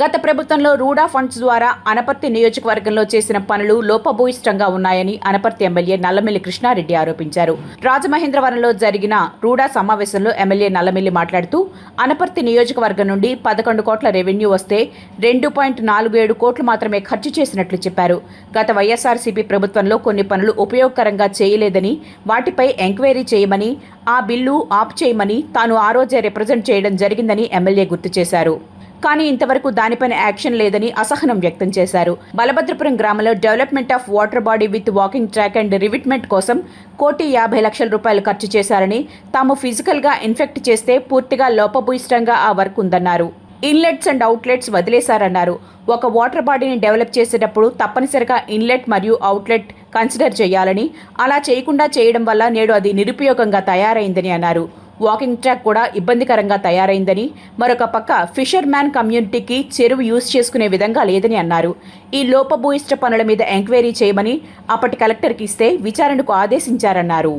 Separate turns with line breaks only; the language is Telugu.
గత ప్రభుత్వంలో రూడా ఫండ్స్ ద్వారా అనపర్తి నియోజకవర్గంలో చేసిన పనులు లోపభూయిష్టంగా ఉన్నాయని అనపర్తి ఎమ్మెల్యే నల్లమిల్లి కృష్ణారెడ్డి ఆరోపించారు. రాజమహేంద్రవరంలో జరిగిన రూడా సమావేశంలో ఎమ్మెల్యే నల్లమిల్లి మాట్లాడుతూ అనపర్తి నియోజకవర్గం నుండి పదకొండు కోట్ల రెవెన్యూ వస్తే రెండు పాయింట్ నాలుగు ఏడు కోట్లు మాత్రమే ఖర్చు చేసినట్లు చెప్పారు. గత వైఎస్ఆర్సీపీ ప్రభుత్వంలో కొన్ని పనులు ఉపయోగకరంగా చేయలేదని వాటిపై ఎంక్వైరీ చేయమని ఆ బిల్లు ఆప్ చేయమని తాను ఆ రోజే రిప్రజెంట్ చేయడం జరిగిందని ఎమ్మెల్యే గుర్తు చేశారు. కానీ ఇంతవరకు దానిపైన యాక్షన్ లేదని అసహనం వ్యక్తం చేశారు. బలభద్రపురం గ్రామంలో development of water body with walking track and revetment కోసం కోటి యాభై లక్షల రూపాయలు ఖర్చు చేశారని తాము ఫిజికల్గా ఇన్ఫెక్ట్ చేస్తే పూర్తిగా లోపభూయిష్టంగా ఆ వర్క్ ఉందన్నారు. ఇన్లెట్స్ అండ్ అవుట్లెట్స్ వదిలేశారన్నారు. ఒక వాటర్ బాడీని డెవలప్ చేసేటప్పుడు తప్పనిసరిగా ఇన్లెట్ మరియు అవుట్లెట్ కన్సిడర్ చేయాలని అలా చేయకుండా చేయడం వల్ల నేడు అది నిరుపయోగంగా తయారైందని అన్నారు. వాకింగ్ ట్రాక్ కూడా ఇబ్బందికరంగా తయారైందని మరొక పక్క ఫిషర్ మ్యాన్ కమ్యూనిటీకి చెరువు యూజ్ చేసుకునే విధంగా లేదని అన్నారు. ఈ లోపభూయిష్ట పనుల మీద ఎంక్వైరీ చేయమని అప్పటి కలెక్టర్కి ఇస్తే విచారణకు ఆదేశించారన్నారు.